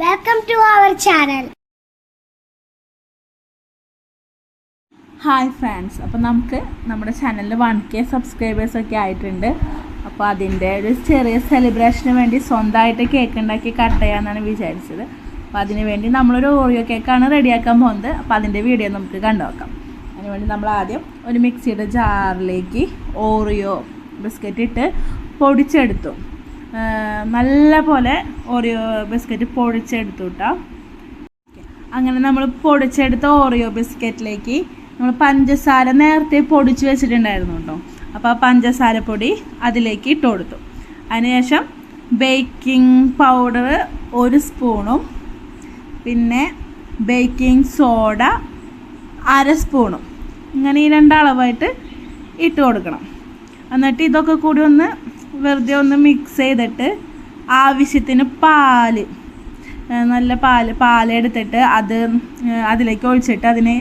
Welcome to our channel hi friends അപ്പോൾ നമുക്ക് നമ്മുടെ ചാനലിൽ വൺ കെ സബ്സ്ക്രൈബേഴ്സ് ഒക്കെ ആയിട്ടുണ്ട്. അപ്പോൾ അതിന്റെ ഒരു ചെറിയ സെലിബ്രേഷന് വേണ്ടി സ്വന്തമായിട്ട് കേക്ക് ഉണ്ടാക്കി കട്ട് ചെയ്യാമെന്നാണ് വിചാരിച്ചത്. അപ്പോൾ അതിന് വേണ്ടി നമ്മളൊരു ഓറിയോ കേക്കാണ് റെഡിയാക്കാൻ പോകുന്നത്. അപ്പോൾ അതിന്റെ വീഡിയോ നമുക്ക് കണ്ടുനോക്കാം അതിന് വേണ്ടി നമ്മൾ ആദ്യം ഒരു മിക്സിയുടെ ജാറിലേക്ക് ഓറിയോ ബിസ്ക്കറ്റ് ഇട്ട് പൊടിച്ചെടുത്തു. നല്ല പോലെ ഓറിയോ ബിസ്ക്കറ്റ് പൊടിച്ചെടുത്തു കേട്ടോ അങ്ങനെ നമ്മൾ പൊടിച്ചെടുത്ത ഓറിയോ ബിസ്ക്കറ്റിലേക്ക് നമ്മൾ പഞ്ചസാര നേരത്തെ പൊടിച്ച് വെച്ചിട്ടുണ്ടായിരുന്നു കേട്ടോ. അപ്പോൾ ആ പഞ്ചസാര പൊടി അതിലേക്ക് ഇട്ട് കൊടുത്തു. അതിനുശേഷം ബേക്കിംഗ് പൗഡർ ഒരു സ്പൂണും പിന്നെ ബേക്കിംഗ് സോഡ അര സ്പൂണും. ഇങ്ങനെ ഈ രണ്ടളവായിട്ട് ഇട്ട് കൊടുക്കണം. എന്നിട്ട് ഇതൊക്കെ കൂടി ഒന്ന് വെറുതെ ഒന്ന് മിക്സ് ചെയ്തിട്ട് ആവശ്യത്തിന് പാൽ. നല്ല പാൽ പാലെടുത്തിട്ട് അത് അതിലേക്ക് ഒഴിച്ചിട്ട് അതിനെ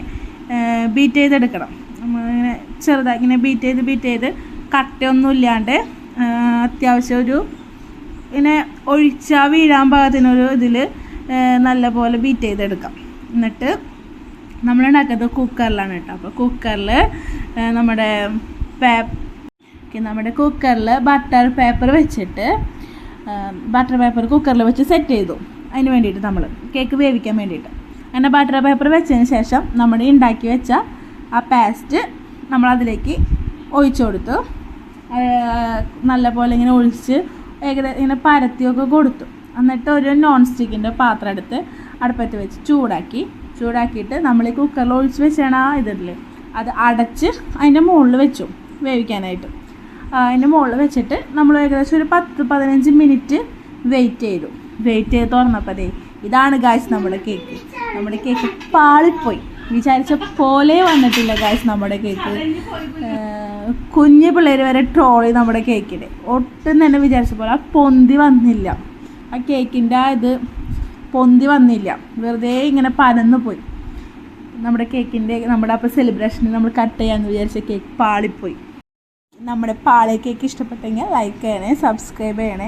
ബീറ്റ് ചെയ്തെടുക്കണം. നമ്മളിങ്ങനെ ചെറുതായി ഇങ്ങനെ ബീറ്റ് ചെയ്ത് ബീറ്റ് ചെയ്ത് കട്ടയൊന്നും ഇല്ലാണ്ട് അത്യാവശ്യം ഒരു ഇങ്ങനെ ഒഴിച്ചാൽ വീഴാൻ പാകത്തിനൊരു ഇതിൽ നല്ല പോലെ ബീറ്റ് ചെയ്തെടുക്കാം. എന്നിട്ട് നമ്മൾ ഉണ്ടാക്കുന്നത് കുക്കറിലാണ് കേട്ടോ. അപ്പോൾ കുക്കറിൽ നമ്മുടെ പേ നമ്മുടെ കുക്കറിൽ ബട്ടർ പേപ്പർ വെച്ചിട്ട് ബട്ടർ പേപ്പർ കുക്കറിൽ വെച്ച് സെറ്റ് ചെയ്തു. അതിന് വേണ്ടിയിട്ട് നമ്മൾ കേക്ക് വേവിക്കാൻ വേണ്ടിയിട്ട്. അങ്ങനെ ബട്ടർ പേപ്പർ വെച്ചതിന് ശേഷം നമ്മൾ ഉണ്ടാക്കി വെച്ച ആ പേസ്റ്റ് നമ്മൾ അതിലേക്ക് ഒഴിച്ചു കൊടുത്തു. നല്ലപോലെ നല്ല പോലെ ഇങ്ങനെ ഒഴിച്ച് ഏകദേശം ഇങ്ങനെ പരത്തിയൊക്കെ കൊടുത്തു. എന്നിട്ട് ഒരു നോൺ സ്റ്റിക്കിന്റെ പാത്രം എടുത്ത് അടുപ്പത്ത് വെച്ച് ചൂടാക്കി. ചൂടാക്കിയിട്ട് നമ്മൾ ഈ കുക്കറിൽ ഒഴിച്ച് വെച്ചാണ് ആ ഇതിൽ അത് അടച്ച് അതിന്റെ മുകളിൽ വെച്ചു വേവിക്കാനായിട്ട്. അതിന്റെ മുകളിൽ വെച്ചിട്ട് നമ്മൾ ഏകദേശം ഒരു പത്ത് പതിനഞ്ച് മിനിറ്റ് വെയിറ്റ് ചെയ്തു. വെയിറ്റ് ചെയ്ത് തുറന്നപ്പോൾ ഇതാണ് ഗായ്സ് നമ്മുടെ കേക്ക് നമ്മുടെ കേക്ക് പാളിപ്പോയി. വിചാരിച്ച പോലെ വന്നിട്ടില്ല ഗായ്സ് നമ്മുടെ കേക്ക് കുഞ്ഞ് കുഞ്ഞു പിള്ളേർ വരെ ട്രോളി നമ്മുടെ കേക്കിന്റെ ഒട്ടും തന്നെ വിചാരിച്ച പോലെ ആ പൊന്തി വന്നില്ല. ആ കേക്കിന്റെ ആ ഇത് പൊന്തി വന്നില്ല. വെറുതെ ഇങ്ങനെ പരന്നു പോയി. നമ്മുടെ കേക്കിന്റെ നമ്മുടെ അപ്പോൾ സെലിബ്രേഷന് നമ്മൾ കട്ട് ചെയ്യാമെന്ന് വിചാരിച്ച കേക്ക് പാളിപ്പോയി. നമ്മുടെ പാളയ ഇഷ്ടപ്പെട്ടെങ്കിൽ ലൈക്ക് ചെയ്യണേ സബ്സ്ക്രൈബ് ചെയ്യണേ.